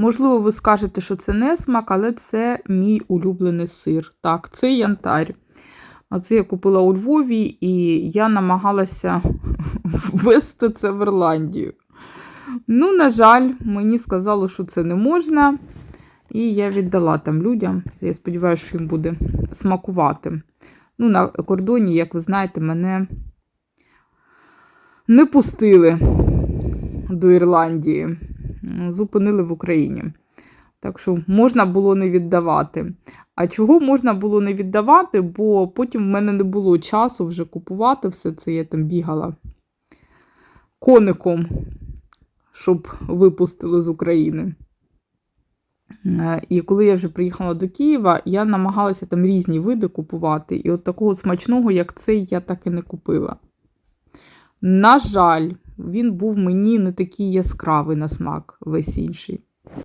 Можливо, ви скажете, що це не смак, але це мій улюблений сир. Так, це янтарь. А це я купила у Львові, і я намагалася ввести це в Ірландію. Ну, на жаль, мені сказали, що це не можна. І я віддала там людям. Я сподіваюся, що їм буде смакувати. Ну, на кордоні, як ви знаєте, мене не пустили до Ірландії. Зупинили в Україні. Так що можна було не віддавати. А чого можна було не віддавати, бо потім в мене не було часу вже купувати все це. Я там бігала коником, щоб випустили з України. Е, І коли я вже приїхала до Києва, я намагалася там різні види купувати. І от такого смачного, як цей, я так і не купила. На жаль, він був мені не такий яскравий на смак, весь інший.